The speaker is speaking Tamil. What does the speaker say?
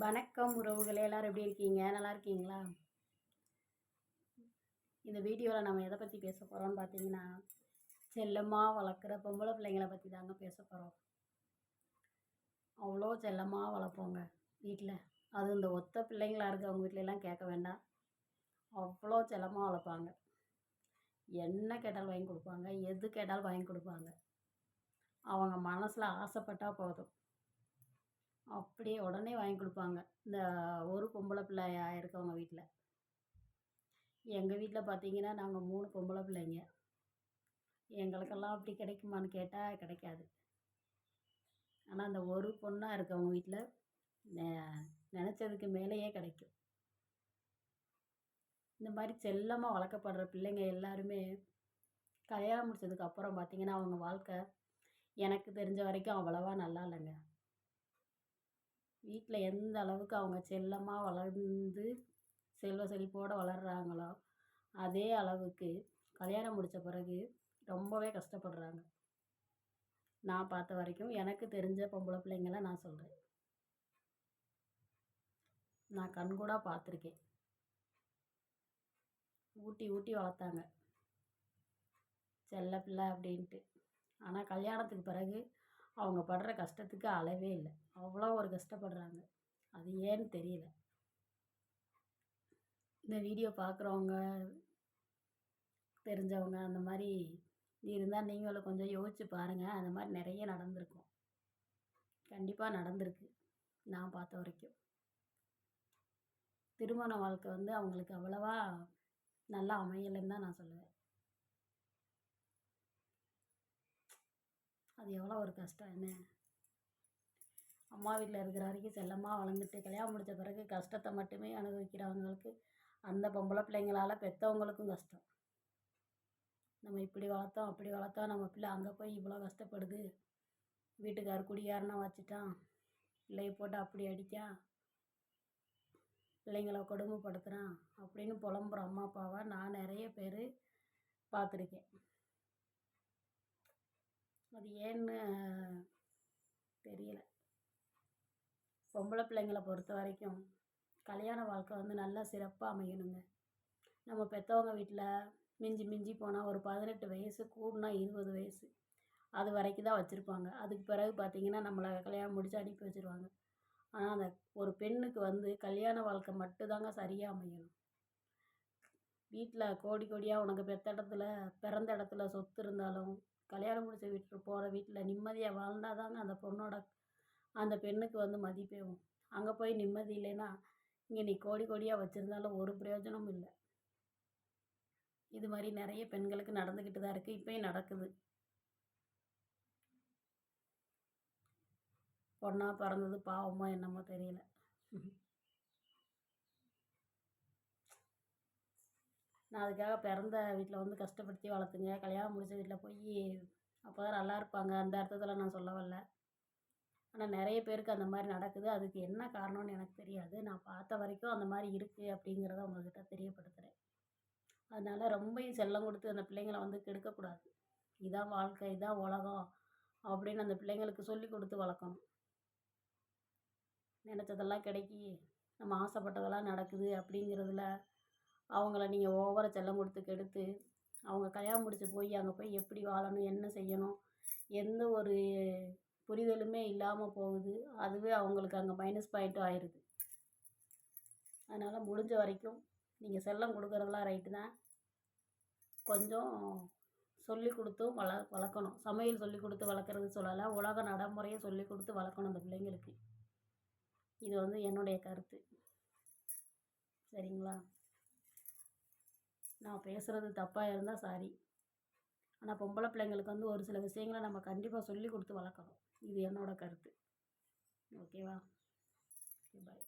வணக்கம் உறவுகளே எல்லோரும் எப்படி இருக்கீங்க? நல்லா இருக்கீங்களா? இந்த வீடியோவில் நம்ம எதை பற்றி பேச போகிறோம்னு பார்த்தீங்கன்னா செல்லமாக வளர்க்குற பொம்பளை பிள்ளைங்கள பற்றி தாங்க பேச போகிறோம் அவ்வளோ செல்லமாக வளர்ப்போங்க வீட்டில் அது இந்த ஒத்த பிள்ளைங்களா இருக்கவங்க வீட்டிலலாம் கேட்க வேண்டாம். அவ்வளோ செல்லமாக வளர்ப்பாங்க. என்ன கேட்டாலும் வாங்கி கொடுப்பாங்க எது கேட்டாலும் வாங்கி கொடுப்பாங்க. அவங்க மனசில் ஆசைப்பட்டால் போதும். அப்படியே உடனே வாங்கி கொடுப்பாங்க. இந்த ஒரு பொம்பளை பிள்ளையா இருக்கவங்க வீட்டில் எங்கள் வீட்டில் பார்த்தீங்கன்னா நாங்கள் மூணு பொம்பளை பிள்ளைங்க. எங்களுக்கெல்லாம் அப்படி கிடைக்குமான்னு கேட்டால் கிடைக்காது. ஆனால் அந்த ஒரு பொண்ணாக இருக்கவங்க வீட்டில் நினச்சதுக்கு மேலேயே கிடைக்கும். இந்த மாதிரி செல்லமாக வளர்க்கப்படுற பிள்ளைங்க எல்லாருமே கல்யாணம் முடிச்சதுக்கு அப்புறம் பார்த்திங்கன்னா அவங்க வாழ்க்கை எனக்கு தெரிஞ்ச வரைக்கும் அவ்வளவா நல்லா இல்லைங்க. வீட்டில் எந்த அளவுக்கு அவங்க செல்லமாக வளர்ந்து செல்வ செழிப்போடு வளர்கிறாங்களோ அதே அளவுக்கு கல்யாணம் முடித்த பிறகு ரொம்பவே கஷ்டப்படுறாங்க. நான் பார்த்த வரைக்கும் எனக்கு தெரிஞ்ச பொம்பளை பிள்ளைங்கள நான் சொல்கிறேன் நான் கண்கூடாக பார்த்துருக்கேன். ஊட்டி ஊட்டி வளர்த்தாங்க. செல்ல பிள்ளை அப்படின்ட்டு. ஆனால் கல்யாணத்துக்கு பிறகு அவங்க படுற கஷ்டத்துக்கு அளவே இல்லை. அவ்வளோ ஒரு கஷ்டப்படுறாங்க. அது ஏன்னு தெரியல. இந்த வீடியோ பார்க்குறவங்க தெரிஞ்சவங்க அந்த மாதிரி இருந்தால் நீங்களும் கொஞ்சம் யோசிச்சு பாருங்கள் அந்த மாதிரி நிறைய நடந்திருக்கும். கண்டிப்பாக நடந்திருக்கு. நான் பார்த்த வரைக்கும். திருமண வாழ்க்கை வந்து அவங்களுக்கு அவ்வளவா நல்லா அமையலைன்னு தான் நான் சொல்லுவேன். அது எவ்வளோ ஒரு கஷ்டம் என்ன? அம்மா வீட்டில் இருக்கிற வரைக்கும் செல்லமாக வளர்ந்துட்டு கல்யாணம் முடித்த பிறகு கஷ்டத்தை மட்டுமே அனுபவிக்கிறவங்களுக்கு அந்த பொம்பளை பிள்ளைங்களால் பெற்றவங்களுக்கும் கஷ்டம். நம்ம இப்படி வளர்த்தோம் அப்படி வளர்த்தோம் நம்ம பிள்ளை அங்கே போய் இவ்வளோ கஷ்டப்படுது. வீட்டுக்கார் குடியாரனா வச்சுட்டான் பிள்ளையை போட்டு அப்படி அடித்தான் பிள்ளைங்கள கொடுமைப்படுத்துகிறான் அப்படின்னு புலம்புற அம்மா அப்பாவை நான் நிறைய பேர் பார்த்துருக்கேன். அது ஏன்னு தெரியல. பொம்பளை பிள்ளைங்களை பொறுத்த வரைக்கும் கல்யாண வாழ்க்கை வந்து நல்லா சிறப்பாக அமையணுங்க. நம்ம பெற்றவங்க வீட்டில் மிஞ்சி மிஞ்சி போனால் ஒரு பதினெட்டு வயசு கூடுனா இருபது வயசு. அது வரைக்கும் தான் வச்சுருப்பாங்க. அதுக்கு பிறகு பார்த்திங்கன்னா நம்மளை கல்யாணம் முடித்து அனுப்பி வச்சுருவாங்க. ஆனால் அந்த ஒரு பெண்ணுக்கு வந்து கல்யாண வாழ்க்கை மட்டும்தாங்க சரியாக அமையணும். வீட்டில் கோடி கோடியாக உனக்கு பெற்ற இடத்துல பிறந்த இடத்துல சொத்து இருந்தாலும் கல்யாணம் முடிச்ச வீட்டு போகிற வீட்டில் நிம்மதியாக வாழ்ந்தால் தாங்க அந்த பொண்ணோட அந்த பெண்ணுக்கு வந்து மதிப்பேவும் அங்கே போய் நிம்மதி இல்லைன்னா இங்கே நீ கோடி கோடியாக வச்சுருந்தாலும் ஒரு பிரயோஜனமும் இல்லை. இது மாதிரி நிறைய பெண்களுக்கு நடந்துக்கிட்டு தான் இருக்குது இப்போயும் நடக்குது. பொண்ணாக பிறந்தது பாவமோ என்னமோ தெரியல. நான் அதுக்காக பிறந்த வீட்டில் வந்து கஷ்டப்படுத்தி வளர்த்துங்க. கல்யாணம் முடித்த வீட்டில் போய் அப்போ தான் நல்லா இருப்பாங்க. அந்த அர்த்தத்தில் நான் சொல்ல வரல. ஆனால் நிறைய பேருக்கு அந்த மாதிரி நடக்குது. அதுக்கு என்ன காரணம்னு எனக்கு தெரியாது. நான் பார்த்த வரைக்கும் அந்த மாதிரி இருக்குது அப்படிங்கிறத உங்கள்கிட்ட தெரியப்படுத்துகிறேன் அதனால் ரொம்பையும் செல்லம் கொடுத்து அந்த பிள்ளைங்களை வந்து கெடுக்கக்கூடாது. இதான் வாழ்க்கை இதான் உலகம் அப்படின்னு அந்த பிள்ளைங்களுக்கு சொல்லி கொடுத்து வளர்க்கணும். நினச்சதெல்லாம் கிடைக்கி நம்ம ஆசைப்பட்டதெல்லாம் நடக்குது அப்படிங்கிறதுல அவங்கள நீங்கள் ஓவராக செல்லம் கொடுத்து கெடுத்து அவங்க கல்யாணம் முடிச்சு போய் அங்கே போய் எப்படி வாழணும் என்ன செய்யணும் எந்த ஒரு புரிதலுமே இல்லாமல் போகுது. அதுவே அவங்களுக்கு அங்கே மைனஸ் பாயிண்ட்டும் ஆயிடுது அதனால் முடிஞ்ச வரைக்கும் நீங்கள் செல்லம் கொடுக்குறதெல்லாம் ரைட்டு தான். கொஞ்சம் சொல்லி கொடுத்தும் வள வளர்க்கணும். சமையல் சொல்லி கொடுத்து வளர்க்குறது சொல்லலை உலக நடைமுறையை சொல்லி கொடுத்து வளர்க்கணும் அந்த பிள்ளைங்களுக்கு. இது வந்து என்னுடைய கருத்து. சரிங்களா? நான் பேசுகிறது தப்பாக இருந்தால் சாரி. ஆனால் பொம்பளை பிள்ளைங்களுக்கு வந்து ஒரு சில விஷயங்களை நம்ம கண்டிப்பாக சொல்லி கொடுத்து வளர்க்கணும். இது என்னோடய கருத்து. ஓகேவா? Okay bye.